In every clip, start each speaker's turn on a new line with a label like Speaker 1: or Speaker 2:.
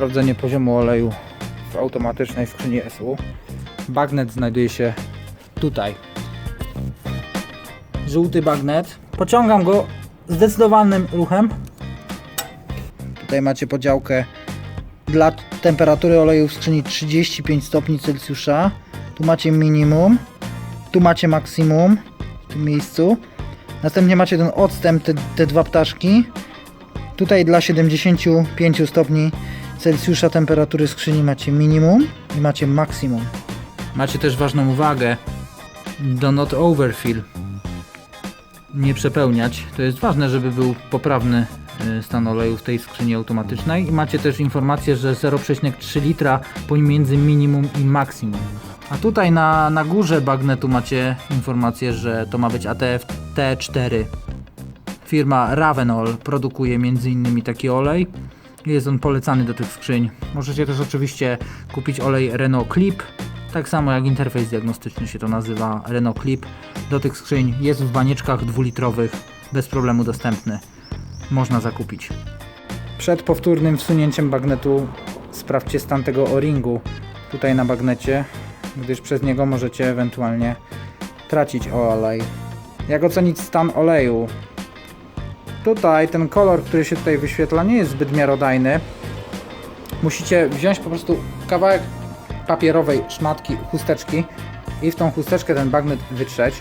Speaker 1: sprawdzenie poziomu oleju w automatycznej skrzyni SU. Bagnet znajduje się tutaj. Żółty bagnet. Pociągam go zdecydowanym ruchem. Tutaj macie podziałkę dla temperatury oleju w skrzyni 35 stopni Celsjusza. Tu macie minimum, tu macie maksimum w tym miejscu. Następnie macie ten odstęp, te, te dwa ptaszki. Tutaj dla 75 stopni Celsjusza temperatury skrzyni macie minimum i macie maksimum. Macie też ważną uwagę. Do not overfill. Nie przepełniać. To jest ważne, żeby był poprawny y, stan oleju w tej skrzyni automatycznej. I macie też informację, że 0,3 litra pomiędzy minimum i maksimum. A tutaj na, na górze bagnetu macie informację, że to ma być ATF T4. Firma Ravenol produkuje m.in. taki olej. Jest on polecany do tych skrzyń. Możecie też oczywiście kupić olej Renault Clip. Tak samo jak interfejs diagnostyczny się to nazywa Renault Clip. Do tych skrzyń jest w banieczkach dwulitrowych bez problemu dostępny. Można zakupić. Przed powtórnym wsunięciem bagnetu sprawdźcie stan tego o-ringu tutaj na bagnecie, gdyż przez niego możecie ewentualnie tracić olej. Jak ocenić stan oleju? Tutaj ten kolor, który się tutaj wyświetla, nie jest zbyt miarodajny. Musicie wziąć po prostu kawałek papierowej szmatki, chusteczki i w tą chusteczkę ten bagnet wytrzeć.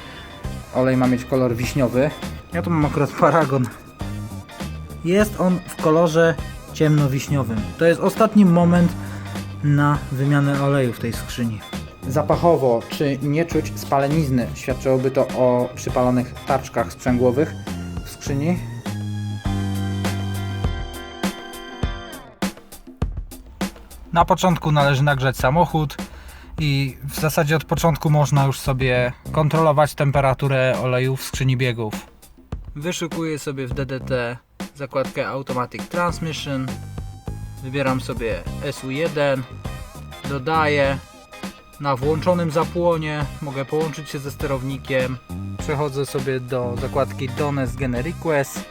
Speaker 1: Olej ma mieć kolor wiśniowy. Ja tu mam akurat paragon. Jest on w kolorze ciemnowiśniowym. To jest ostatni moment na wymianę oleju w tej skrzyni. Zapachowo, czy nie czuć spalenizny? Świadczyłoby to o przypalonych tarczkach sprzęgłowych w skrzyni. Na początku należy nagrzać samochód i w zasadzie od początku można już sobie kontrolować temperaturę oleju w skrzyni biegów. Wyszukuję sobie w DDT zakładkę Automatic Transmission. Wybieram sobie SU1, dodaję. Na włączonym zapłonie mogę połączyć się ze sterownikiem. Przechodzę sobie do zakładki Dones Gene Request.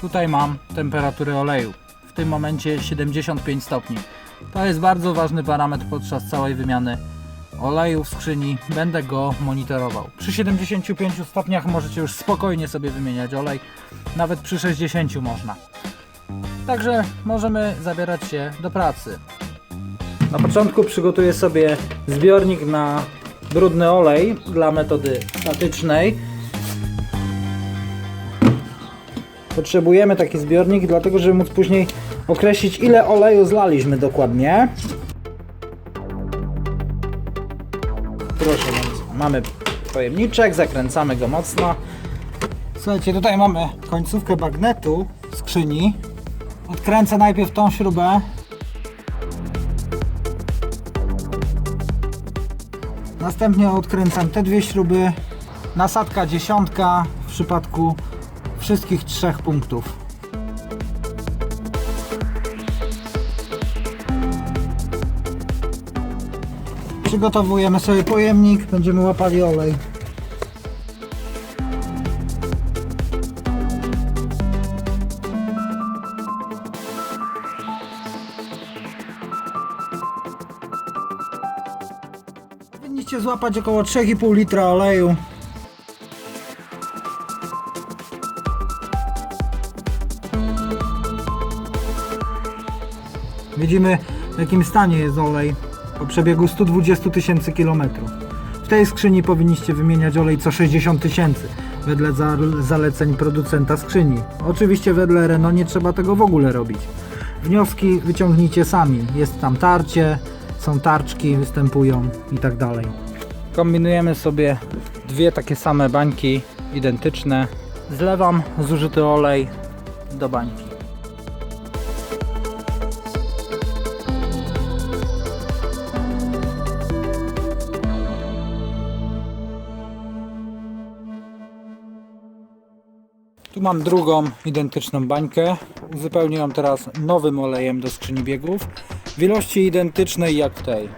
Speaker 1: Tutaj mam temperaturę oleju. W tym momencie 75 stopni. To jest bardzo ważny parametr podczas całej wymiany oleju w skrzyni. Będę go monitorował. Przy 75 stopniach możecie już spokojnie sobie wymieniać olej. Nawet przy 60 można. Także możemy zabierać się do pracy. Na początku przygotuję sobie zbiornik na brudny olej dla metody statycznej. Potrzebujemy taki zbiornik, dlatego żeby móc później określić ile oleju zlaliśmy dokładnie. Proszę bardzo, mamy pojemniczek, zakręcamy go mocno. Słuchajcie, tutaj mamy końcówkę bagnetu skrzyni. Odkręcę najpierw tą śrubę. Następnie odkręcam te dwie śruby. Nasadka dziesiątka w przypadku wszystkich trzech punktów. Przygotowujemy sobie pojemnik, będziemy łapali olej. Powinniście złapać około 3,5 litra oleju. Widzimy w jakim stanie jest olej po przebiegu 120 tysięcy kilometrów. W tej skrzyni powinniście wymieniać olej co 60 tysięcy wedle za- zaleceń producenta skrzyni. Oczywiście wedle Renault nie trzeba tego w ogóle robić. Wnioski wyciągnijcie sami. Jest tam tarcie, są tarczki, występują i tak dalej. Kombinujemy sobie dwie takie same bańki identyczne. Zlewam zużyty olej do bańki. mam drugą identyczną bańkę. Uzupełnię ją teraz nowym olejem do skrzyni biegów w ilości identycznej jak tej.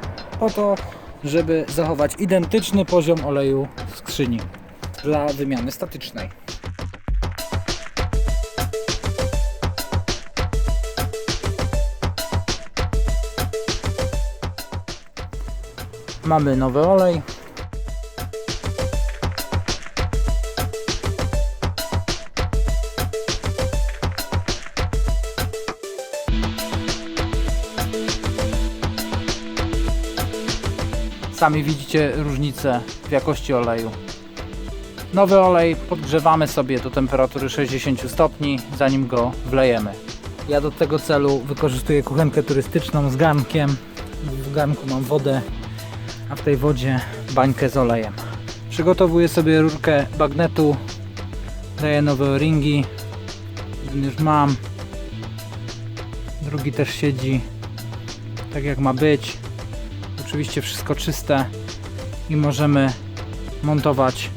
Speaker 1: Po to, żeby zachować identyczny poziom oleju w skrzyni dla wymiany statycznej. Mamy nowy olej, Sami widzicie różnicę w jakości oleju. Nowy olej podgrzewamy sobie do temperatury 60 stopni, zanim go wlejemy. Ja do tego celu wykorzystuję kuchenkę turystyczną z garnkiem. W garnku mam wodę, a w tej wodzie bańkę z olejem. Przygotowuję sobie rurkę bagnetu, daję nowe ringi. Jeden już mam, drugi też siedzi tak jak ma być. Oczywiście wszystko czyste i możemy montować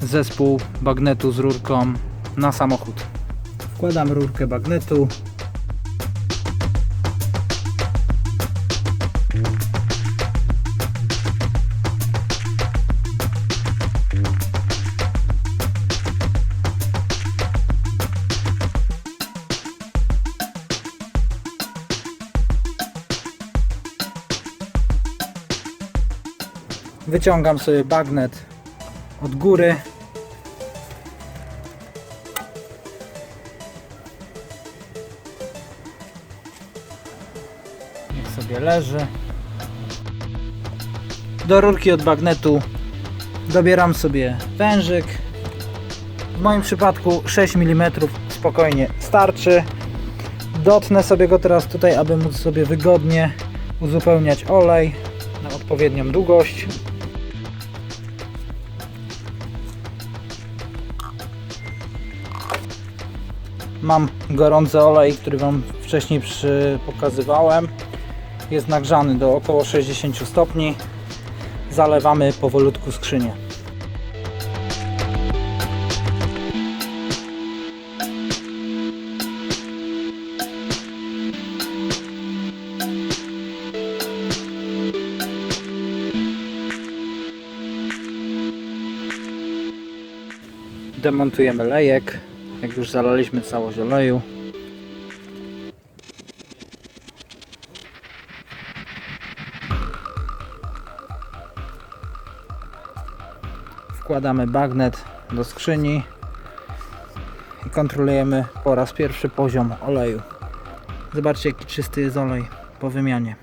Speaker 1: zespół bagnetu z rurką na samochód. Wkładam rurkę bagnetu. Wyciągam sobie bagnet od góry. Niech sobie leży. Do rurki od bagnetu dobieram sobie wężyk. W moim przypadku 6 mm spokojnie starczy. Dotnę sobie go teraz tutaj, aby móc sobie wygodnie uzupełniać olej na odpowiednią długość. Mam gorący olej, który Wam wcześniej pokazywałem. Jest nagrzany do około 60 stopni. Zalewamy powolutku skrzynię. Demontujemy lejek. Jak już zalaliśmy całość oleju. Wkładamy bagnet do skrzyni i kontrolujemy po raz pierwszy poziom oleju. Zobaczcie jaki czysty jest olej po wymianie.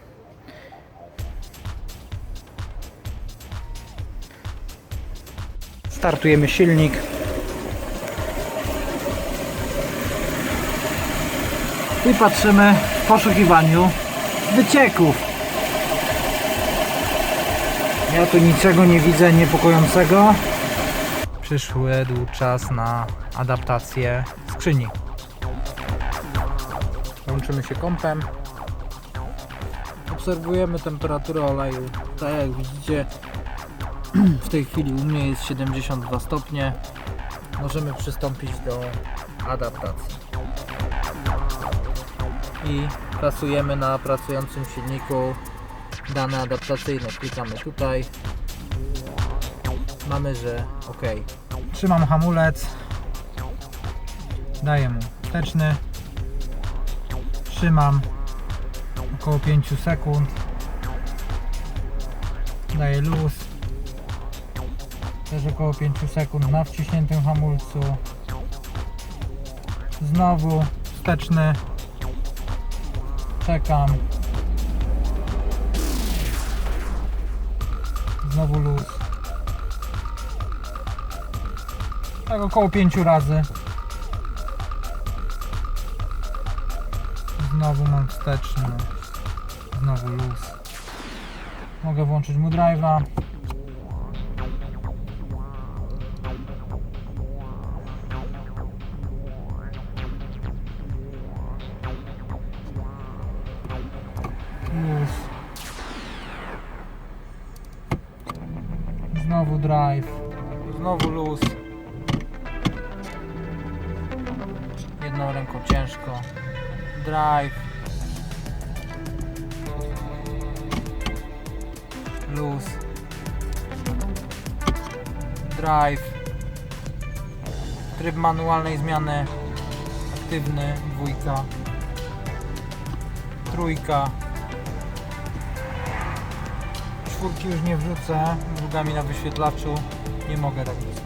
Speaker 1: Startujemy silnik. I patrzymy w poszukiwaniu wycieków. Ja tu niczego nie widzę niepokojącego. Przyszedł czas na adaptację skrzyni. Łączymy się kąpem. Obserwujemy temperaturę oleju. Tak jak widzicie, w tej chwili u mnie jest 72 stopnie. Możemy przystąpić do adaptacji i pracujemy na pracującym silniku dane adaptacyjne. Klikamy tutaj. Mamy, że OK. Trzymam hamulec. Daję mu wsteczny. Trzymam około 5 sekund. Daję luz. Też około 5 sekund na wciśniętym hamulcu. Znowu wsteczny czekam. Znowu luz. Tak około 5 razy. Znowu mam wsteczny. Znowu luz. Mogę włączyć mu drive'a. Znowu drive. Znowu luz. Jedną ręką ciężko. Drive. Luz. Drive. Tryb manualnej zmiany. Aktywny. Dwójka. Trójka. Czwórki już nie wrzucę, drugami na wyświetlaczu nie mogę tak wrzucać.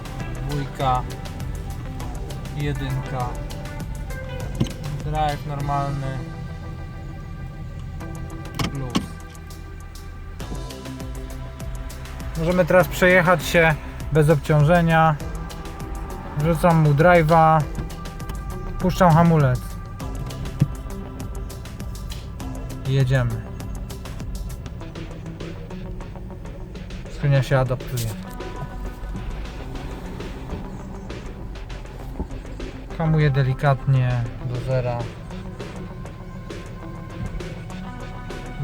Speaker 1: Dwójka, jedynka, drive normalny, plus. Możemy teraz przejechać się bez obciążenia. Wrzucam mu drive'a, puszczam hamulec. Jedziemy. Skrzynia się adaptuje. Hamuję delikatnie do zera.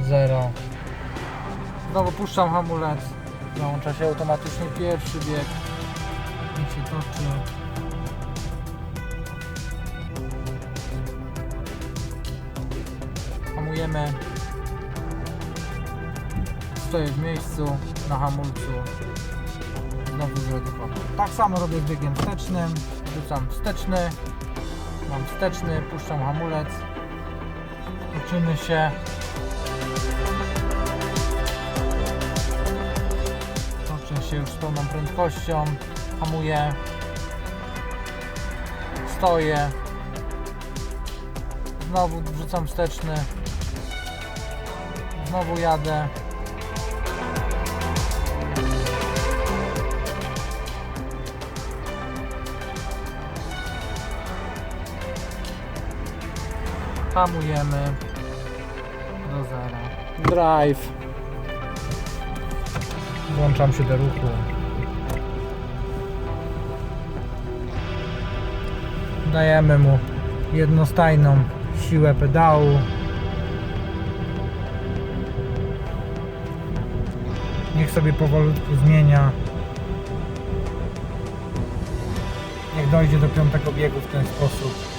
Speaker 1: Zero. Znowu puszczam hamulec. Załącza się automatycznie pierwszy bieg. I się toczy. Hamujemy. Stoję w miejscu na hamulcu. Znowu zredukować. Tak samo robię biegiem wstecznym. Rzucam wsteczny. Mam wsteczny, puszczam hamulec. Toczymy się. Toczę się już z pełną prędkością. Hamuję. Stoję. Znowu wrzucam wsteczny. Znowu jadę. Hamujemy do zera. Drive. Włączam się do ruchu. Dajemy mu jednostajną siłę pedału. Niech sobie powolutku zmienia. Niech dojdzie do piątego biegu w ten sposób.